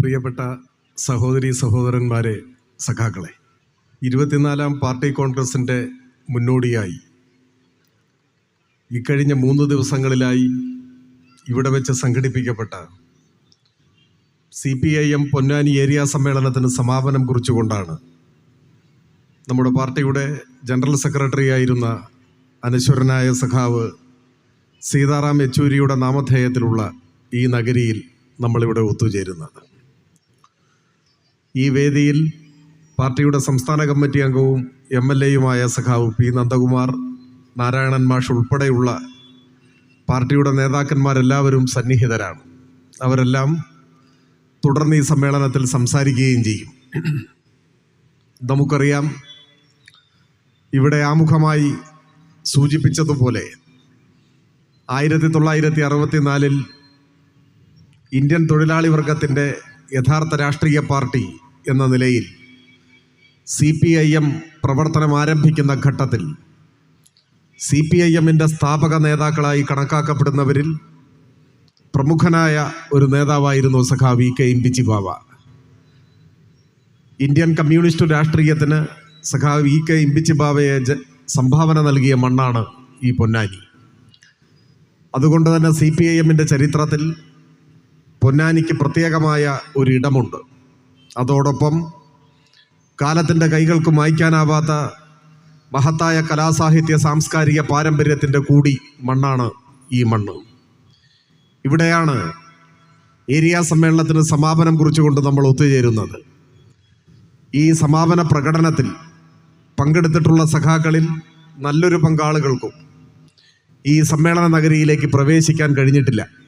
പ്രിയപ്പെട്ട സഹോദരി സഹോദരന്മാരെ സഖാക്കളെ ഇരുപത്തിനാലാം പാർട്ടി കോൺഗ്രസിന്റെ മുന്നോടിയായി ഇക്കഴിഞ്ഞ മൂന്ന് ദിവസങ്ങളിലായി ഇവിടെ വെച്ച് സംഘടിപ്പിക്കപ്പെട്ട C P I M Ponnani area സമ്മേളനത്തിന് സമാപനം കുറിച്ചുകൊണ്ടാണ് നമ്മുടെ പാർട്ടിയുടെ ജനറൽ സെക്രട്ടറി ആയിരുന്ന അനശ്വരനായ സഖാവ് സീതാറാം യെച്ചൂരിയുടെ നാമധേയത്തിലുള്ള ഈ നഗരിയിൽ നമ്മളിവിടെ ഒത്തുചേരുന്നത്. ഈ വേദിയിൽ പാർട്ടിയുടെ സംസ്ഥാന കമ്മിറ്റി അംഗവും എം എൽ എയുമായ സഖാവ് പി നന്ദകുമാർ നാരായണൻ മാഷ് ഉൾപ്പെടെയുള്ള പാർട്ടിയുടെ നേതാക്കന്മാരെല്ലാവരും സന്നിഹിതരാണ്. അവരെല്ലാം തുടർന്ന് ഈ സമ്മേളനത്തിൽ സംസാരിക്കുകയും ചെയ്യും. നമുക്കറിയാം ഇവിടെ ആമുഖമായി സൂചിപ്പിച്ചതുപോലെ ആയിരത്തി തൊള്ളായിരത്തി അറുപത്തിനാലിൽ ഇന്ത്യൻ തൊഴിലാളി വർഗത്തിന്റെ യഥാർത്ഥ രാഷ്ട്രീയ പാർട്ടി എന്ന നിലയിൽ സി പി ഐ എം പ്രവർത്തനം ആരംഭിക്കുന്ന ഘട്ടത്തിൽ സി പി ഐ എമ്മിന്റെ സ്ഥാപക നേതാക്കളായി കണക്കാക്കപ്പെടുന്നവരിൽ പ്രമുഖനായ ഒരു നേതാവായിരുന്നു സഖാവി K Imbichi Bava Indian communist രാഷ്ട്രീയത്തിന് സഖാ വി കെ ബാവയെ ജ- സംഭാവന നൽകിയ മണ്ണാണ് ഈ പൊന്നാനി. അതുകൊണ്ട് തന്നെ സി പി ഐ എമ്മിന്റെ ചരിത്രത്തിൽ പൊന്നാനിക്ക് പ്രത്യേകമായ ഒരിടമുണ്ട്. അതോടൊപ്പം കാലത്തിന്റെ കൈകൾക്ക് മായ്ക്കാനാവാത്ത മഹത്തായ കലാസാഹിത്യ സാംസ്കാരിക പാരമ്പര്യത്തിന്റെ കൂടി മണ്ണാണ് ഈ മണ്ണ്. ഇവിടെയാണ് ഏരിയ സമ്മേളനത്തിന് സമാപനം കുറിച്ചുകൊണ്ട് നമ്മൾ ഒത്തുചേരുന്നത്. ഈ സമാപന പ്രകടനത്തിൽ പങ്കെടുത്തിട്ടുള്ള സഖാക്കളിൽ നല്ലൊരു പങ്കാളുകൾക്കും ഈ സമ്മേളന നഗരിയിലേക്ക് പ്രവേശിക്കാൻ കഴിഞ്ഞിട്ടില്ല.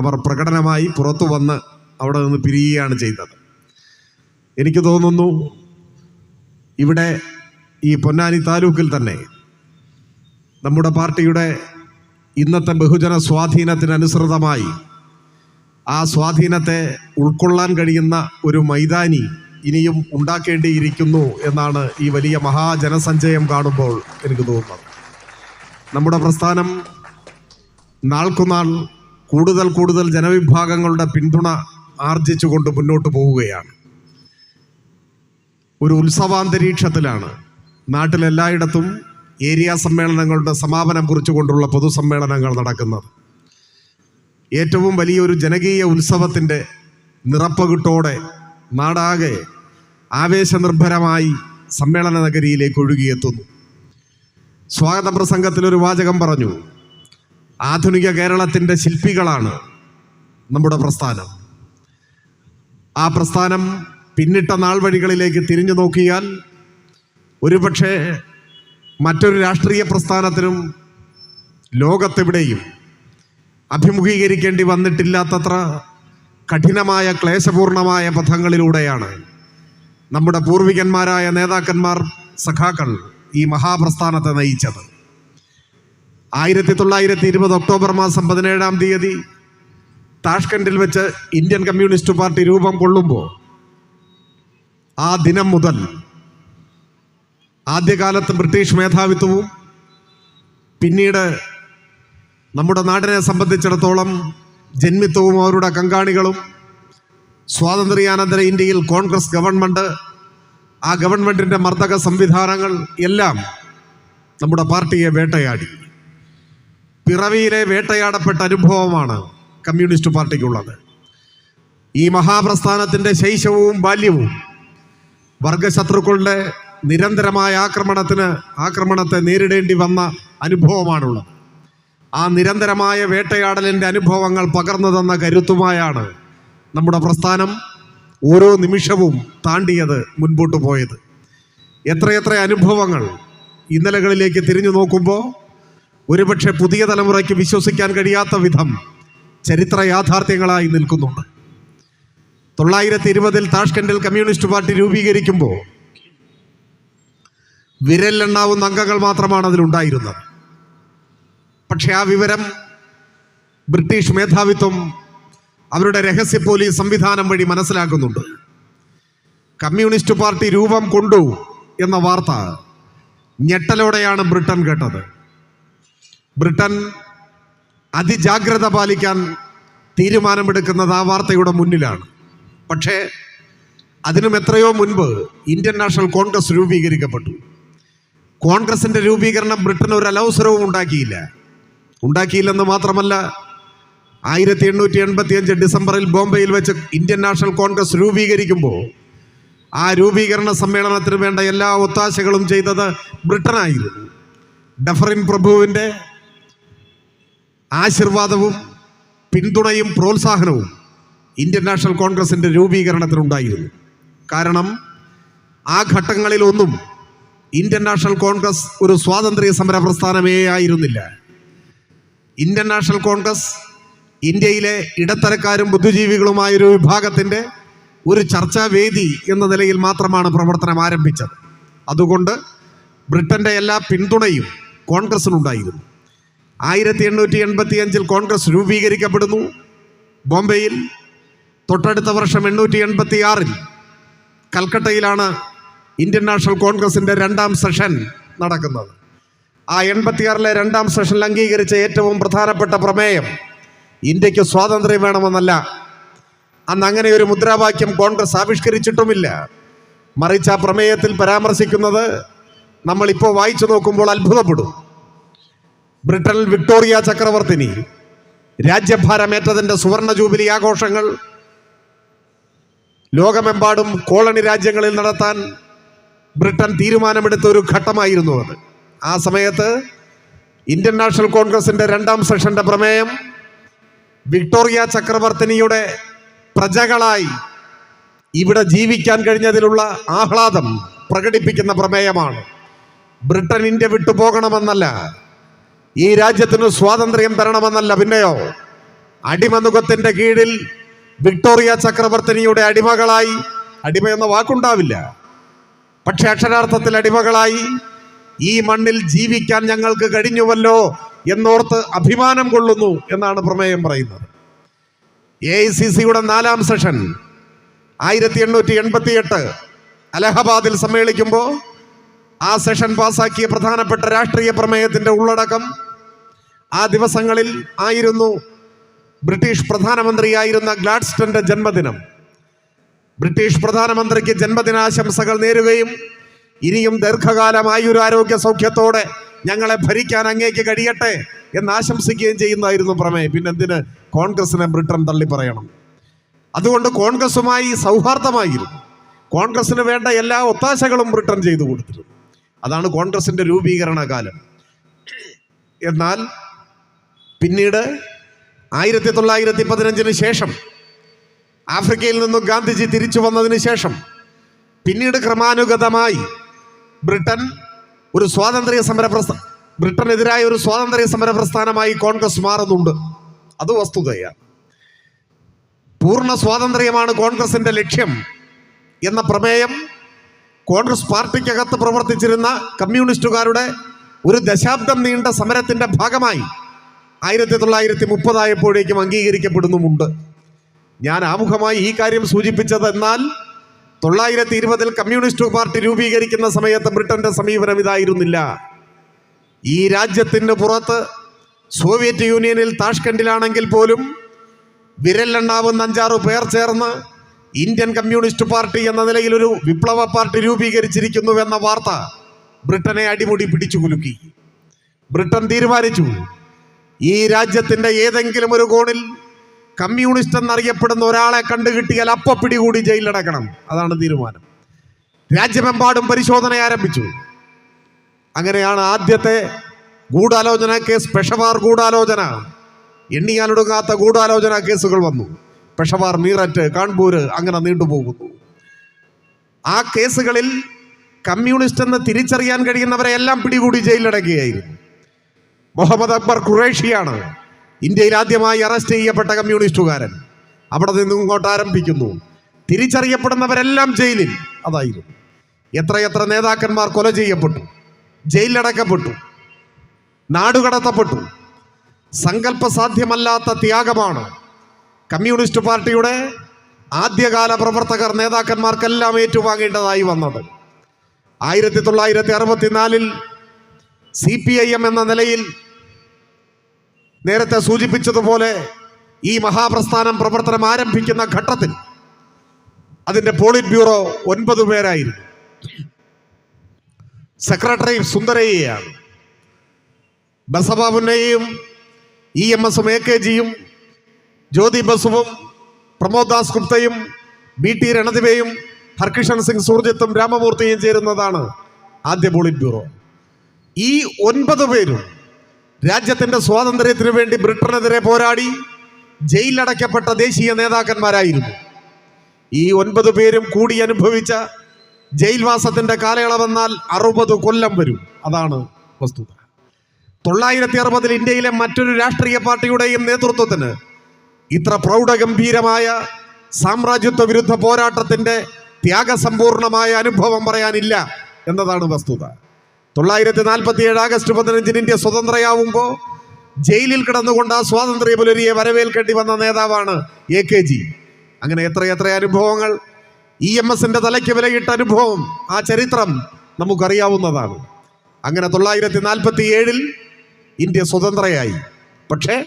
അവർ പ്രകടനമായി പുറത്തു വന്ന് അവിടെ നിന്ന് പിരിയുകയാണ് ചെയ്തത്. എനിക്ക് തോന്നുന്നു ഇവിടെ ഈ പൊന്നാനി താലൂക്കിൽ തന്നെ നമ്മുടെ പാർട്ടിയുടെ ഇന്നത്തെ ബഹുജന സ്വാധീനത്തിനനുസൃതമായി ആ സ്വാധീനത്തെ ഉൾക്കൊള്ളാൻ കഴിയുന്ന ഒരു മൈതാനി ഇനിയും ഉണ്ടാക്കേണ്ടിയിരിക്കുന്നു എന്നാണ് ഈ വലിയ മഹാജനസഞ്ചയം കാണുമ്പോൾ എനിക്ക് തോന്നുന്നത്. നമ്മുടെ പ്രസ്ഥാനം നാൾക്കുനാൾ കൂടുതൽ കൂടുതൽ ജനവിഭാഗങ്ങളുടെ പിന്തുണ ആർജിച്ചുകൊണ്ട് മുന്നോട്ട് പോവുകയാണ്. ഒരു ഉത്സവാന്തരീക്ഷത്തിലാണ്. നാട്ടിലെല്ലായിടത്തും ഏരിയ സമ്മേളനങ്ങളുടെ സമാപനം കുറിച്ചുകൊണ്ടുള്ള പൊതുസമ്മേളനങ്ങൾ നടക്കുന്നത്. ഏറ്റവും വലിയൊരു ജനകീയ ഉത്സവത്തിന്റെ നിറപ്പകിട്ടോടെ നാടാകെ ആവേശനിർഭരമായി സമ്മേളന നഗരിയിലേക്ക് ഒഴുകിയെത്തുന്നു. സ്വാഗത പ്രസംഗത്തിൽ ഒരു വാചകം പറഞ്ഞു. ആധുനിക കേരളത്തിന്റെ ശില്പികളാണ് നമ്മുടെ പ്രസ്ഥാനം. ആ പ്രസ്ഥാനം പിന്നിട്ട നാൾ വഴികളിലേക്ക് തിരിഞ്ഞു നോക്കിയാൽ ഒരുപക്ഷെ മറ്റൊരു രാഷ്ട്രീയ പ്രസ്ഥാനത്തിനും ലോകത്തെവിടെയും അഭിമുഖീകരിക്കേണ്ടി വന്നിട്ടില്ലാത്തത്ര കഠിനമായ ക്ലേശപൂർണമായ പഥങ്ങളിലൂടെയാണ് നമ്മുടെ പൂർവികന്മാരായ നേതാക്കന്മാർ സഖാക്കൾ ഈ മഹാപ്രസ്ഥാനത്തെ നയിച്ചത്. ആയിരത്തി തൊള്ളായിരത്തി ഇരുപത് ഒക്ടോബർ മാസം പതിനേഴാം തീയതി താഷ്കണ്ടിൽ വെച്ച് ഇന്ത്യൻ കമ്മ്യൂണിസ്റ്റ് പാർട്ടി രൂപം കൊള്ളുമ്പോൾ ആ ദിനം മുതൽ ആദ്യകാലത്ത് ബ്രിട്ടീഷ് മേധാവിത്വവും പിന്നീട് നമ്മുടെ നാടിനെ സംബന്ധിച്ചിടത്തോളം ജന്മിത്വവും അവരുടെ കങ്കാണികളും സ്വാതന്ത്ര്യാനന്തര ഇന്ത്യയിൽ കോൺഗ്രസ് ഗവൺമെന്റ് ആ ഗവൺമെന്റിന്റെ മർദ്ദക സംവിധാനങ്ങൾ എല്ലാം നമ്മുടെ പാർട്ടിയെ വേട്ടയാടി. പിറവിയിലെ വേട്ടയാടപ്പെട്ട അനുഭവമാണ് കമ്മ്യൂണിസ്റ്റ് പാർട്ടിക്കുള്ളത്. ഈ മഹാപ്രസ്ഥാനത്തിന്റെ ശൈശവവും ബാല്യവും വർഗശത്രുക്കളുടെ നിരന്തരമായ ആക്രമണത്തിന് ആക്രമണത്തെ നേരിടേണ്ടി വന്ന അനുഭവമാണുള്ളത്. ആ നിരന്തരമായ വേട്ടയാടലിന്റെ അനുഭവങ്ങൾ പകർന്നു തന്ന കരുത്തുമായാണ് നമ്മുടെ പ്രസ്ഥാനം ഓരോ നിമിഷവും താണ്ടിയത് മുൻപോട്ട് പോയത്. എത്രയെത്ര അനുഭവങ്ങൾ ഇന്നലകളിലേക്ക് തിരിഞ്ഞു നോക്കുമ്പോൾ ഒരുപക്ഷെ പുതിയ തലമുറയ്ക്ക് വിശ്വസിക്കാൻ കഴിയാത്ത വിധം ചരിത്ര യാഥാർത്ഥ്യങ്ങളായി നിൽക്കുന്നുണ്ട്. തൊള്ളായിരത്തി ഇരുപതിൽ താഷ്കണ്ടിൽ കമ്മ്യൂണിസ്റ്റ് പാർട്ടി രൂപീകരിക്കുമ്പോൾ വിരലിലെണ്ണാവുന്ന അംഗങ്ങൾ മാത്രമാണ് അതിലുണ്ടായിരുന്നത്. പക്ഷേ ആ വിവരം ബ്രിട്ടീഷ് മേധാവിത്വം അവരുടെ രഹസ്യ പോലീസ് സംവിധാനം വഴി മനസ്സിലാക്കുന്നുണ്ട്. കമ്മ്യൂണിസ്റ്റ് പാർട്ടി രൂപം കൊണ്ടു എന്ന വാർത്ത ഞെട്ടലോടെയാണ് ബ്രിട്ടൻ കേട്ടത്. ബ്രിട്ടൻ അതിജാഗ്രത പാലിക്കാൻ തീരുമാനമെടുക്കുന്നത് ആ വാർത്തയുടെ മുന്നിലാണ്. പക്ഷേ അതിനും എത്രയോ മുൻപ് ഇന്ത്യൻ നാഷണൽ കോൺഗ്രസ് രൂപീകരിക്കപ്പെട്ടു. കോൺഗ്രസിന്റെ രൂപീകരണം ബ്രിട്ടൻ ഒരു അലവസരവും ഉണ്ടാക്കിയില്ല. ഉണ്ടാക്കിയില്ലെന്ന് മാത്രമല്ല ആയിരത്തി എണ്ണൂറ്റി എൺപത്തി അഞ്ച് ഡിസംബറിൽ ബോംബെയിൽ വെച്ച് ഇന്ത്യൻ നാഷണൽ കോൺഗ്രസ് രൂപീകരിക്കുമ്പോൾ ആ രൂപീകരണ സമ്മേളനത്തിന് വേണ്ട എല്ലാ ഒത്താശകളും ചെയ്തത് ബ്രിട്ടനായിരുന്നു. ഡഫറിൻ പ്രഭുവിന്റെ ആശീർവാദവും പിന്തുണയും പ്രോത്സാഹനവും ഇന്ത്യൻ നാഷണൽ കോൺഗ്രസിന്റെ രൂപീകരണത്തിനുണ്ടായിരുന്നു. കാരണം ആ ഘട്ടങ്ങളിലൊന്നും ഇന്ത്യൻ നാഷണൽ കോൺഗ്രസ് ഒരു സ്വാതന്ത്ര്യ സമര പ്രസ്ഥാനമേ ആയിരുന്നില്ല. ഇന്ത്യൻ നാഷണൽ കോൺഗ്രസ് ഇന്ത്യയിലെ ഇടത്തരക്കാരും ബുദ്ധിജീവികളുമായൊരു വിഭാഗത്തിന്റെ ഒരു ചർച്ചാവേദി എന്ന നിലയിൽ മാത്രമാണ് പ്രവർത്തനം ആരംഭിച്ചത്. അതുകൊണ്ട് ബ്രിട്ടന്റെ എല്ലാ പിന്തുണയും കോൺഗ്രസിനുണ്ടായിരുന്നു. ആയിരത്തി എണ്ണൂറ്റി എൺപത്തി അഞ്ചിൽ കോൺഗ്രസ് രൂപീകരിക്കപ്പെടുന്നു. ബോംബെയിൽ തൊട്ടടുത്ത വർഷം എണ്ണൂറ്റി എൺപത്തി ആറിൽ കൽക്കട്ടയിലാണ് ഇന്ത്യൻ നാഷണൽ കോൺഗ്രസിന്റെ രണ്ടാം സെഷൻ നടക്കുന്നത്. ആ എൺപത്തിയാറിലെ രണ്ടാം സെഷനിൽ അംഗീകരിച്ച ഏറ്റവും പ്രധാനപ്പെട്ട പ്രമേയം ഇന്ത്യയ്ക്ക് സ്വാതന്ത്ര്യം വേണമെന്നല്ല. അന്ന് അങ്ങനെ ഒരു മുദ്രാവാക്യം കോൺഗ്രസ് ആവിഷ്കരിച്ചിട്ടുമില്ല. മറിച്ച് ആ പ്രമേയത്തിൽ പരാമർശിക്കുന്നത് നമ്മളിപ്പോൾ വായിച്ചു നോക്കുമ്പോൾ അത്ഭുതപ്പെടും. ബ്രിട്ടനിൽ വിക്ടോറിയ ചക്രവർത്തിനി രാജ്യഭാരമേറ്റതിന്റെ സുവർണ ജൂബിലി ആഘോഷങ്ങൾ ലോകമെമ്പാടും കോളനി രാജ്യങ്ങളിൽ നടത്താൻ ബ്രിട്ടൻ തീരുമാനമെടുത്ത ഒരു ഘട്ടമായിരുന്നു അത്. ആ സമയത്ത് ഇന്ത്യൻ നാഷണൽ കോൺഗ്രസിന്റെ രണ്ടാം സെഷന്റെ പ്രമേയം വിക്ടോറിയ ചക്രവർത്തിനിയുടെ പ്രജകളായി ഇവിടെ ജീവിക്കാൻ കഴിഞ്ഞതിലുള്ള ആഹ്ലാദം പ്രകടിപ്പിക്കുന്ന പ്രമേയമാണ്. ബ്രിട്ടൻ ഇന്ത്യ വിട്ടുപോകണമെന്നല്ല ഈ രാജ്യത്തിന് സ്വാതന്ത്ര്യം തരണമെന്നല്ല പിന്നെയോ? അടിമനുഖത്തിന്റെ കീഴിൽ വിക്ടോറിയ ചക്രവർത്തിനിയുടെ അടിമകളായി അടിമ എന്ന വാക്കുണ്ടാവില്ല. പക്ഷെ അക്ഷരാർത്ഥത്തിൽ അടിമകളായി ഈ മണ്ണിൽ ജീവിക്കാൻ ഞങ്ങൾക്ക് കഴിഞ്ഞുവല്ലോ എന്നോർത്ത് അഭിമാനം കൊള്ളുന്നു എന്നാണ് പ്രമേയം പറയുന്നത്. എ ഐ സി സിയുടെ നാലാം സെഷൻ ആയിരത്തി എണ്ണൂറ്റി എൺപത്തി എട്ട് അലഹബാദിൽ സമ്മേളിക്കുമ്പോൾ ആ സെഷൻ പാസാക്കിയ പ്രധാനപ്പെട്ട രാഷ്ട്രീയ പ്രമേയത്തിന്റെ ഉള്ളടക്കം ആ ദിവസങ്ങളിൽ ആയിരുന്നു ബ്രിട്ടീഷ് പ്രധാനമന്ത്രിയായിരുന്ന ഗ്ലാഡ്സ്റ്റന്റെ ജന്മദിനം. ബ്രിട്ടീഷ് പ്രധാനമന്ത്രിക്ക് ജന്മദിനാശംസകൾ നേരുകയും ഇനിയും ദീർഘകാലം ആയുരാരോഗ്യ സൗഖ്യത്തോടെ ഞങ്ങളെ ഭരിക്കാൻ അങ്ങേക്ക് കഴിയട്ടെ എന്ന് ആശംസിക്കുകയും ചെയ്യുന്നതായിരുന്നു പ്രമേയം. പിന്നെന്തിന്? കോൺഗ്രസിനെ ബ്രിട്ടൻ തള്ളി പറയണം. അതുകൊണ്ട് കോൺഗ്രസുമായി സൗഹാർദ്ദമായിരുന്നു. കോൺഗ്രസിന് വേണ്ട എല്ലാ ഒത്താശകളും ബ്രിട്ടൻ ചെയ്തു കൊടുത്തിരുന്നു. അതാണ് കോൺഗ്രസിന്റെ രൂപീകരണ കാലം എന്നാൽ പിന്നീട് ആയിരത്തി തൊള്ളായിരത്തി പതിനഞ്ചിന് ശേഷം ആഫ്രിക്കയിൽ നിന്നും ഗാന്ധിജി തിരിച്ചു വന്നതിന് ശേഷം പിന്നീട് ക്രമാനുഗതമായി ബ്രിട്ടൻ ഒരു സ്വാതന്ത്ര്യ സമര പ്രസ്ഥ ബ്രിട്ടനെതിരായ ഒരു സ്വാതന്ത്ര്യ സമര പ്രസ്ഥാനമായി കോൺഗ്രസ് മാറുന്നുണ്ട്. അത് വസ്തുതയാണ്. പൂർണ സ്വാതന്ത്ര്യമാണ് കോൺഗ്രസിന്റെ ലക്ഷ്യം എന്ന പ്രമേയം കോൺഗ്രസ് പാർട്ടിക്കകത്ത് പ്രവർത്തിച്ചിരുന്ന കമ്മ്യൂണിസ്റ്റുകാരുടെ ഒരു ദശാബ്ദം നീണ്ട സമരത്തിന്റെ ഭാഗമായി ആയിരത്തി തൊള്ളായിരത്തി മുപ്പതായപ്പോഴേക്കും അംഗീകരിക്കപ്പെടുന്നുമുണ്ട്. ഞാൻ ആമുഖമായി ഈ കാര്യം സൂചിപ്പിച്ചത് എന്നാൽ തൊള്ളായിരത്തി ഇരുപതിൽ കമ്മ്യൂണിസ്റ്റ് പാർട്ടി രൂപീകരിക്കുന്ന സമയത്ത് ബ്രിട്ടന്റെ സമീപനം ഇതായിരുന്നില്ല. ഈ രാജ്യത്തിന് പുറത്ത് സോവിയറ്റ് യൂണിയനിൽ താഷ്കണ്ടിലാണെങ്കിൽ പോലും വിരലെണ്ണാവുന്ന അഞ്ചാറ് പേർ ചേർന്ന് ഇന്ത്യൻ കമ്മ്യൂണിസ്റ്റ് പാർട്ടി എന്ന നിലയിൽ ഒരു വിപ്ലവ പാർട്ടി രൂപീകരിച്ചിരിക്കുന്നു എന്ന വാർത്ത ബ്രിട്ടനെ അടിമുടി പിടിച്ചു കുലുക്കി. ബ്രിട്ടൻ തീരുമാനിച്ചു ഈ രാജ്യത്തിന്റെ ഏതെങ്കിലും ഒരു കോണിൽ കമ്മ്യൂണിസ്റ്റ് എന്നറിയപ്പെടുന്ന ഒരാളെ കണ്ടുകിട്ടിയാൽ അപ്പ പിടികൂടി ജയിലിലടക്കണം. അതാണ് തീരുമാനം. രാജ്യമെമ്പാടും പരിശോധന ആരംഭിച്ചു. അങ്ങനെയാണ് ആദ്യത്തെ ഗൂഢാലോചന കേസ് പെഷവാർ ഗൂഢാലോചന. എണ്ണിയാലൊടുങ്ങാത്ത ഗൂഢാലോചന കേസുകൾ വന്നു. പെഷവാർ മീററ്റ് കാൺപൂർ അങ്ങനെ നീണ്ടുപോകുന്നു. ആ കേസുകളിൽ കമ്മ്യൂണിസ്റ്റ് എന്ന് തിരിച്ചറിയാൻ കഴിയുന്നവരെ എല്ലാം പിടികൂടി ജയിലിലടക്കുകയായിരുന്നു മുഹമ്മദ് അക്ബർ ഖുറേഷിയാണ് ഇന്ത്യയിൽ ആദ്യമായി അറസ്റ്റ് ചെയ്യപ്പെട്ട കമ്മ്യൂണിസ്റ്റുകാരൻ. അവിടെ നിന്നും ഇങ്ങോട്ട് ആരംഭിക്കുന്നു. തിരിച്ചറിയപ്പെടുന്നവരെല്ലാം ജയിലിൽ അതായിരുന്നു. എത്രയെത്ര നേതാക്കന്മാർ കൊല ചെയ്യപ്പെട്ടു ജയിലിലടക്കപ്പെട്ടു നാടുകടത്തപ്പെട്ടു. സങ്കല്പസാധ്യമല്ലാത്ത ത്യാഗമാണ് കമ്മ്യൂണിസ്റ്റ് പാർട്ടിയുടെ ആദ്യകാല പ്രവർത്തകർ നേതാക്കന്മാർക്കെല്ലാം ഏറ്റുവാങ്ങേണ്ടതായി വന്നത്. ആയിരത്തി തൊള്ളായിരത്തി അറുപത്തിനാലിൽ സി പി ഐ എം എന്ന നിലയിൽ നേരത്തെ സൂചിപ്പിച്ചതുപോലെ ഈ മഹാപ്രസ്ഥാനം പ്രവർത്തനം ആരംഭിക്കുന്ന ഘട്ടത്തിൽ അതിന്റെ പോളിറ്റ് ബ്യൂറോ ഒൻപത് പേരായിരുന്നു. സെക്രട്ടറി സുന്ദരയ്യയാണ്. ബസബാബുനെയും ഇ എം എസും എ കെ ജിയും ജ്യോതി ബസുവും പ്രമോദ് ദാസ് ഗുപ്തയും ബി ടി രണദിവയും ഹർകിഷൻ സിംഗ് സൂർജിത്തും രാമമൂർത്തിയും ചേരുന്നതാണ് ആദ്യ പോളിറ്റ് ബ്യൂറോ. ഈ ഒൻപത് പേരും രാജ്യത്തിന്റെ സ്വാതന്ത്ര്യത്തിനു വേണ്ടി ബ്രിട്ടനെതിരെ പോരാടി ജയിലിലടയ്ക്കപ്പെട്ട ദേശീയ നേതാക്കന്മാരായിരുന്നു. ഈ ഒൻപത് പേരും കൂടി അനുഭവിച്ച ജയിൽവാസത്തിന്റെ കാലയളവെന്നാൽ അറുപത് കൊല്ലം വരും. അതാണ് വസ്തുത. തൊള്ളായിരത്തി അറുപതിൽ ഇന്ത്യയിലെ മറ്റൊരു രാഷ്ട്രീയ പാർട്ടിയുടെയും നേതൃത്വത്തിന് ഇത്ര പ്രൗഢഗംഭീരമായ സാമ്രാജ്യത്വ വിരുദ്ധ പോരാട്ടത്തിന്റെ ത്യാഗസമ്പൂർണമായ അനുഭവം പറയാനില്ല എന്നതാണ് വസ്തുത. തൊള്ളായിരത്തി നാൽപ്പത്തി ഏഴ് ആഗസ്റ്റ് പതിനഞ്ചിന് ഇന്ത്യ സ്വതന്ത്രയാവുമ്പോൾ ജയിലിൽ കിടന്നുകൊണ്ട് ആ സ്വാതന്ത്ര്യ പുലരിയെ വരവേൽക്കേണ്ടി വന്ന നേതാവാണ് എ കെ ജി. അങ്ങനെ എത്രയെത്ര അനുഭവങ്ങൾ ഇ എം എസിന്റെ തലയ്ക്ക് വിലയിട്ട അനുഭവം ആ ചരിത്രം നമുക്കറിയാവുന്നതാണ്. അങ്ങനെ തൊള്ളായിരത്തി നാൽപ്പത്തി ഏഴിൽ ഇന്ത്യ സ്വതന്ത്രയായി. പക്ഷേ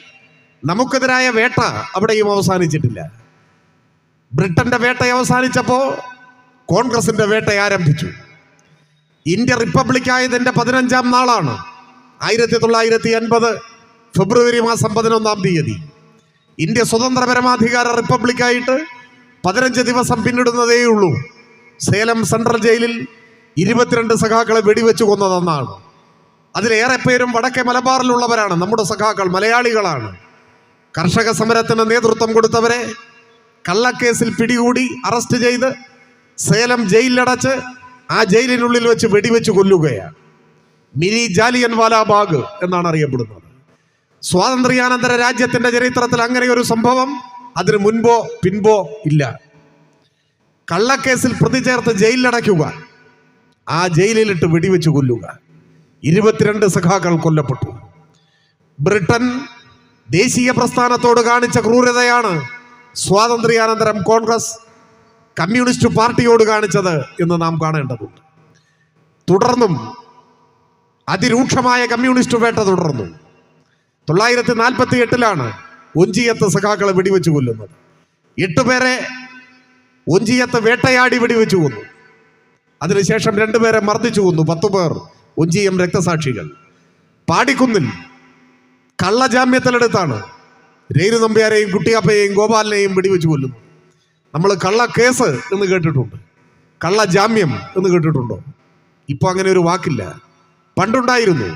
നമുക്കെതിരായ വേട്ട അവിടെയും അവസാനിച്ചിട്ടില്ല. ബ്രിട്ടന്റെ വേട്ട അവസാനിച്ചപ്പോൾ കോൺഗ്രസിന്റെ വേട്ട ആരംഭിച്ചു. ഇന്ത്യ റിപ്പബ്ലിക് ആയതിന്റെ പതിനഞ്ചാം നാളാണ്. ആയിരത്തി തൊള്ളായിരത്തി അൻപത് ഫെബ്രുവരി മാസം പതിനൊന്നാം തീയതി. ഇന്ത്യ സ്വതന്ത്ര പരമാധികാര റിപ്പബ്ലിക്കായിട്ട് പതിനഞ്ച് ദിവസം പിന്നിടുന്നതേയുള്ളൂ സേലം സെൻട്രൽ ജയിലിൽ ഇരുപത്തിരണ്ട് സഖാക്കളെ വെടിവെച്ചു കൊന്നതെന്നാണ്. അതിലേറെ പേരും വടക്കേ മലബാറിലുള്ളവരാണ്. നമ്മുടെ സഖാക്കൾ മലയാളികളാണ്. കർഷക സമരത്തിന് നേതൃത്വം കൊടുത്തവരെ കള്ളക്കേസിൽ പിടികൂടി അറസ്റ്റ് ചെയ്ത് സേലം ജയിലിലടച്ച് ആ ജയിലിനുള്ളിൽ വെച്ച് വെടിവെച്ച് കൊല്ലുകയാണ്. മിനി ജാലിയൻ വാലാബാഗ് എന്നാണ് അറിയപ്പെടുന്നത്. സ്വാതന്ത്ര്യാനന്തര രാജ്യത്തിന്റെ ചരിത്രത്തിൽ അങ്ങനെ ഒരു സംഭവം അതിന് മുൻപോ പിൻപോ ഇല്ല. കള്ളക്കേസിൽ പ്രതി ചേർത്ത് ജയിലിലടയ്ക്കുക. ആ ജയിലിലിട്ട് വെടിവെച്ച് കൊല്ലുക. ഇരുപത്തിരണ്ട് സഖാക്കൾ കൊല്ലപ്പെട്ടു. ബ്രിട്ടൻ ദേശീയ പ്രസ്ഥാനത്തോട് കാണിച്ച ക്രൂരതയാണ് സ്വാതന്ത്ര്യാനന്തരം കോൺഗ്രസ് കമ്മ്യൂണിസ്റ്റ് പാർട്ടിയോട് കാണിച്ചത് എന്ന് നാം കാണേണ്ടതുണ്ട്. തുടർന്നും അതിരൂക്ഷമായ കമ്മ്യൂണിസ്റ്റ് വേട്ട തുടർന്നു. തൊള്ളായിരത്തി നാൽപ്പത്തി എട്ടിലാണ് ഒഞ്ചിയത്ത് സഖാക്കളെ വെടിവെച്ച് കൊല്ലുന്നത്. എട്ടുപേരെ ഒഞ്ചിയത്ത് വേട്ടയാടി വെടിവെച്ച് കൊന്നു. അതിനുശേഷം രണ്ടുപേരെ മർദ്ദിച്ചു കൊന്നു. പത്തു പേർ ഒഞ്ചിയം രക്തസാക്ഷികൾ. പാടിക്കുന്നിൽ കള്ളജാമ്യത്തിലെടുത്താണ്. രേരു നമ്പ്യാരെയും കുട്ടിയാപ്പയെയും ഗോപാലിനെയും വെടിവെച്ച് കൊല്ലുന്നു നമ്മൾ കള്ള കേസ് എന്ന് കേട്ടിട്ടുണ്ട്. കള്ള ജാമ്യം എന്ന് കേട്ടിട്ടുണ്ടോ? ഇപ്പൊ അങ്ങനെ ഒരു വാക്കില്ല. പണ്ടുണ്ടായിരുന്നു.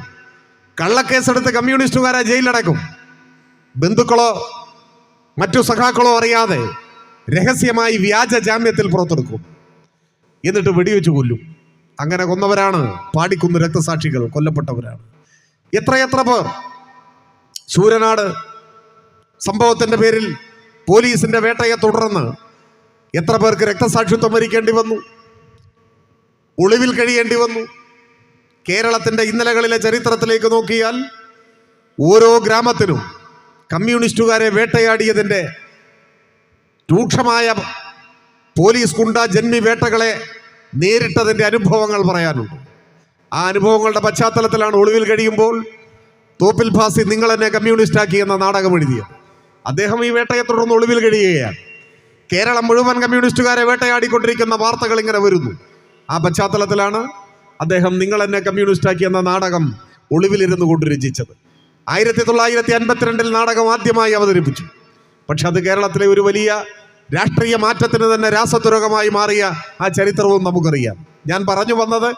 കള്ളക്കേസെടുത്ത് കമ്മ്യൂണിസ്റ്റുകാരെ ജയിലിലടക്കും. ബന്ധുക്കളോ മറ്റു സഖാക്കളോ അറിയാതെ രഹസ്യമായി വ്യാജ ജാമ്യത്തിൽ പുറത്തെടുക്കും. എന്നിട്ട് വെടിവെച്ച് കൊല്ലും. അങ്ങനെ കൊന്നവരാണ്. പാടിക്കുന്ന രക്തസാക്ഷികൾ കൊല്ലപ്പെട്ടവരാണ്. എത്രയെത്ര പേർ? ശൂരനാട് സംഭവത്തിന്റെ പേരിൽ പോലീസിന്റെ വേട്ടയെ തുടർന്ന് എത്ര പേർക്ക് രക്തസാക്ഷിത്വം വരിക്കേണ്ടി വന്നു? ഒളിവിൽ കഴിയേണ്ടി വന്നു? കേരളത്തിന്റെ ഇന്നലകളിലെ ചരിത്രത്തിലേക്ക് നോക്കിയാൽ ഓരോ ഗ്രാമത്തിനും കമ്മ്യൂണിസ്റ്റുകാരെ വേട്ടയാടിയതിന്റെ രൂക്ഷമായ പോലീസ് ഗുണ്ട ജന്മി വേട്ടകളെ നേരിട്ടതിന്റെ അനുഭവങ്ങൾ പറയാനുണ്ട്. ആ അനുഭവങ്ങളുടെ പശ്ചാത്തലത്തിലാണ് ഒളിവിൽ കഴിയുമ്പോൾ തോപ്പിൽ ഭാസി നിങ്ങൾ എന്നെ കമ്മ്യൂണിസ്റ്റ് ആക്കി എന്ന നാടകം എഴുതിയ. അദ്ദേഹം ഈ വേട്ടയെ തുടർന്ന് ഒളിവിൽ കഴിയുകയാണ്. കേരളം മുഴുവൻ കമ്മ്യൂണിസ്റ്റുകാരെ വേട്ടയാടിക്കൊണ്ടിരിക്കുന്ന വാർത്തകൾ ഇങ്ങനെ വരുന്നു. ആ പശ്ചാത്തലത്തിലാണ് അദ്ദേഹം നിങ്ങൾ എന്നെ കമ്മ്യൂണിസ്റ്റ് ആക്കി എന്ന നാടകം ഒളിവിലിരുന്നു കൊണ്ട് രചിച്ചത്. ആയിരത്തി തൊള്ളായിരത്തി അൻപത്തിരണ്ടിൽ നാടകം ആദ്യമായി അവതരിപ്പിച്ചു. പക്ഷെ അത് കേരളത്തിലെ ഒരു വലിയ രാഷ്ട്രീയ മാറ്റത്തിന് തന്നെ രാസതുരകമായി മാറിയ ആ ചരിത്രവും നമുക്കറിയാം. ഞാൻ പറഞ്ഞു വന്നത്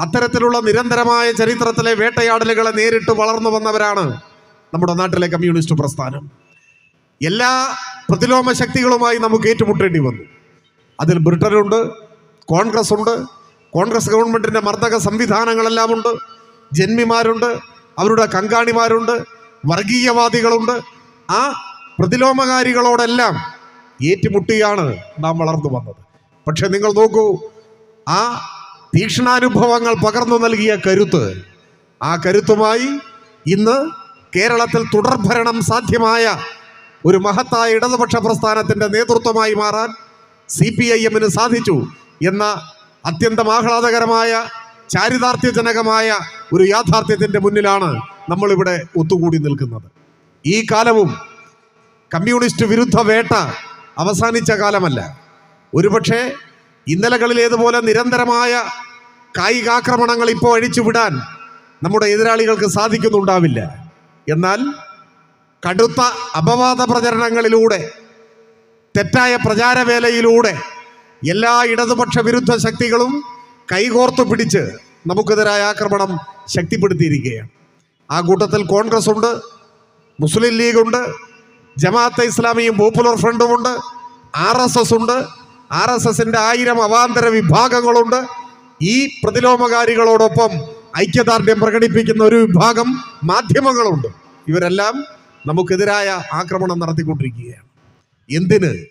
അത്തരത്തിലുള്ള നിരന്തരമായ ചരിത്രത്തിലെ വേട്ടയാടലുകളെ നേരിട്ട് വളർന്നു വന്നവരാണ് നമ്മുടെ നാട്ടിലെ കമ്മ്യൂണിസ്റ്റ് പ്രസ്ഥാനം. എല്ലാ പ്രതിലോമ ശക്തികളുമായി നമുക്ക് ഏറ്റുമുട്ടേണ്ടി വന്നു. അതിൽ ബ്രിട്ടനുണ്ട് കോൺഗ്രസ് ഉണ്ട് കോൺഗ്രസ് ഗവൺമെന്റിന്റെ മർദ്ദക സംവിധാനങ്ങളെല്ലാം ഉണ്ട് ജന്മിമാരുണ്ട് അവരുടെ കങ്കാണിമാരുണ്ട് വർഗീയവാദികളുണ്ട്. ആ പ്രതിലോമകാരികളോടെല്ലാം ഏറ്റുമുട്ടിയാണ് നാം വളർന്നു വന്നത്. പക്ഷെ നിങ്ങൾ നോക്കൂ ആ തീക്ഷ്ണാനുഭവങ്ങൾ പകർന്നു നൽകിയ കരുത്ത്. ആ കരുത്തുമായി ഇന്ന് കേരളത്തിൽ തുടർഭരണം സാധ്യമായ ഒരു മഹത്തായ ഇടതുപക്ഷ പ്രസ്ഥാനത്തിന്റെ നേതൃത്വമായി മാറാൻ സി പി ഐ എമ്മിന് സാധിച്ചു എന്ന അത്യന്തം ആഹ്ലാദകരമായ ചാരിതാർത്ഥ്യജനകമായ ഒരു യാഥാർത്ഥ്യത്തിന്റെ മുന്നിലാണ് നമ്മളിവിടെ ഒത്തുകൂടി നിൽക്കുന്നത്. ഈ കാലവും കമ്മ്യൂണിസ്റ്റ് വിരുദ്ധ വേട്ട അവസാനിച്ച കാലമല്ല. ഒരുപക്ഷെ ഇന്നലകളിലേതുപോലെ നിരന്തരമായ കായികാക്രമണങ്ങൾ ഇപ്പോൾ അഴിച്ചുവിടാൻ നമ്മുടെ എതിരാളികൾക്ക് സാധിക്കുന്നുണ്ടാവില്ല. എന്നാൽ കടുത്ത അപവാദ പ്രചരണങ്ങളിലൂടെ തെറ്റായ പ്രചാരവേലയിലൂടെ എല്ലാ ഇടതുപക്ഷ വിരുദ്ധ ശക്തികളും കൈകോർത്തു പിടിച്ച് നമുക്കെതിരായ ആക്രമണം ശക്തിപ്പെടുത്തിയിരിക്കുകയാണ്. ആ കൂട്ടത്തിൽ കോൺഗ്രസ് ഉണ്ട് മുസ്ലിം ലീഗുണ്ട് ജമാഅത്തെ ഇസ്ലാമിയും പോപ്പുലർ ഫ്രണ്ടുമുണ്ട് ആർ എസ് എസ് ഉണ്ട് ആർ എസ് എസിന്റെ ആയിരം അവാന്തര വിഭാഗങ്ങളുണ്ട്. ഈ പ്രതിലോമകാരികളോടൊപ്പം ഐക്യദാർഢ്യം പ്രകടിപ്പിക്കുന്ന ഒരു വിഭാഗം മാധ്യമങ്ങളുണ്ട്. ഇവരെല്ലാം നമുക്കെതിരായ ആക്രമണം നടത്തിക്കൊണ്ടിരിക്കുകയാണ്. എന്തിന്?